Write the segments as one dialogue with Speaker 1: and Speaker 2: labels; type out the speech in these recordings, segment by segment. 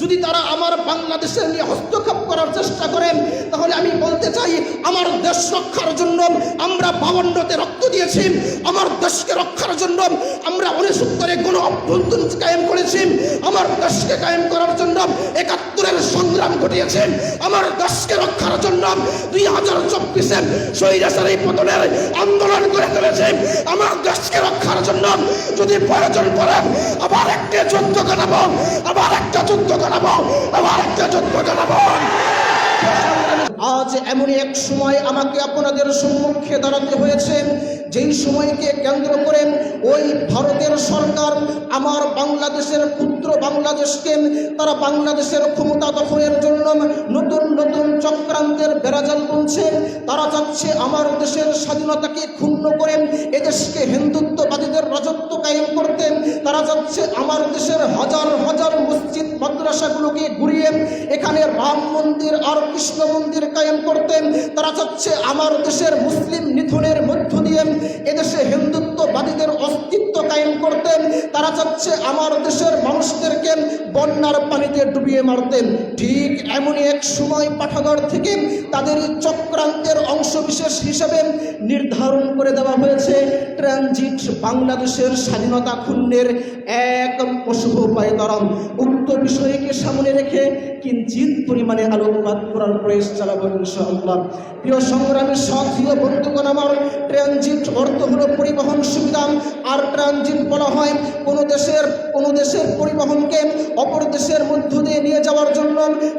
Speaker 1: যদি তারা আমার বাংলাদেশের নিয়ে হস্তক্ষেপ করার চেষ্টা করেন, তাহলে আমি বলতে চাই, আমার দেশ রক্ষার জন্য আমরা বাবন্নতে রক্ত দিয়েছি, আমার দেশকে রক্ষার জন্য আমরা উনসত্তরে কোনো অভ্যন্তরীণ কায়েম করেছি, আমার দেশকে কায়েম করার জন্য একাত্তরের সংগ্রাম ঘটিয়েছেন আমার দেশকে রক্ষার জন্য দুই হাজার চব্বিশে শহীদ এই পতনের আন্দোলন করে তুলেছে, আমার দেশকে রক্ষার জন্য যদি প্রয়োজন পড়ে জানাব আবার একটা যুদ্ধ জানাব আবার একটা যুদ্ধ জানাব আজ এমনই এক সময় আমাকে আপনাদের সম্মুখে দাঁড়াতে হয়েছে, যেই সময়কে কেন্দ্র করে ওই ভারতের সরকার আমার বাংলাদেশের ক্ষুদ্র বাংলাদেশকে, তারা বাংলাদেশের ক্ষমতা দখলের জন্য নতুন নতুন চক্রান্তের বেড়াজাল বুনছে তারা চাচ্ছে আমার দেশের স্বাধীনতাকে ক্ষুণ্ণ করে, এদেশকে হিন্দুত্ববাদীদের রাজত্ব কায়েম করতে। তারা চাচ্ছে আমার দেশের হাজার হাজার মসজিদ, মাদ্রাসাগুলোকে ঘুরিয়ে, এখানে রাম মন্দির আর কৃষ্ণ মন্দির কায়েম করতেন তারা চাচ্ছে আমার দেশের মুসলিম নিধনের মধ্য দিয়ে, এদেশে হিন্দুত্ববাদীদের অস্তিত্ব কায়েম করতেন, তারা চাচ্ছে আমার দেশের মানুষদেরকে বন্যার পানিতে ডুবিয়ে মারতেন। ঠিক এমনই এক সময় পাঠাগার থেকে তাদের চক্রান্তের অংশবিশেষ হিসেবে নির্ধারণ করে দেওয়া হয়েছে ট্রানজিট বাংলাদেশের স্বাধীনতা ক্ষুণ্ণের এক অশুভ পায়তারাম উক্ত বিষয়কে সামনে রেখে কিঞ্চিত পরিমাণে আলোকপাত করার প্রয়াস চালাবো ইনশাআল্লাহ। প্রিয় সংগ্রামের ও বন্ধুগণ, আমার অর্থ হলো পরিবহন সুবিধা আর ট্রানজিট বলা হয়। কোনো দেশের কোনো দেশের পরিবহনকে অপর দেশের মধ্য দিয়ে নিয়ে যাওয়ার জন্য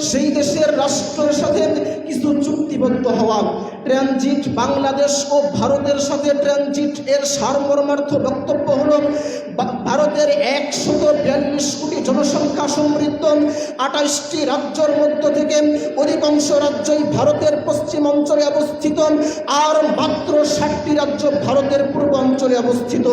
Speaker 1: সেই দেশের রাষ্ট্রের সাথে কিছু চুক্তিবদ্ধ হওয়া। ট্রানজিট বাংলাদেশ ও ভারতের সাথে ট্রানজিট এর সারমর্মার্থ বক্তব্য হল ভারতের একশত বিয়াল্লিশ কোটি জনসংখ্যা সমৃদ্ধ আঠাশটি রাজ্যর মধ্য থেকে অধিকাংশ রাজ্যই ভারতের পশ্চিম অঞ্চলে অবস্থিত আর মাত্র ষাটটি রাজ্য ভারতের পূর্ব অঞ্চলে অবস্থিত।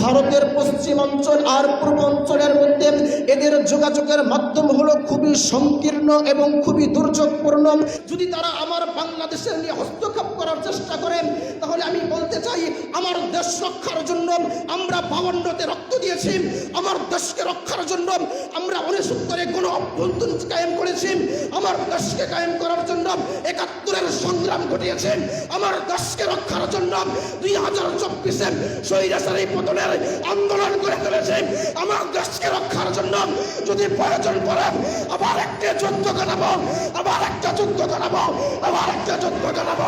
Speaker 1: ভারতের পশ্চিম অঞ্চল আর পূর্ব অঞ্চলের মধ্যে এদের যোগাযোগের মাধ্যম হলো খুবই সংকীর্ণ এবং খুবই দুর্যোগপূর্ণ। যদি তারা আমার বাংলাদেশের নিয়ে হস্তক্ষেপ করার চেষ্টা করেন তাহলে আমি বলতে চাই, আমার দেশ রক্ষার জন্য আমরা বাবন্নতে রক্ত দিয়েছি। আমার দেশকে রক্ষার জন্য আমরা উনসত্তরে কোনো অভ্যন্তরীণ কায়েম করেছি আমার দেশকে কায়েম করার জন্য একাত্তরের সংগ্রাম ঘটিয়েছেন। আমার দেশকে রক্ষার জন্য দুই হাজার চব্বিশে শহীদ এই পতনের আন্দোলন করে তুলেছে আমার দেশকে রক্ষার জন্য যদি প্রয়োজন পড়ে, আবার একটা যুদ্ধ জানাব আবার একটা যুদ্ধ জানাব আবার একটা যুদ্ধ জানাব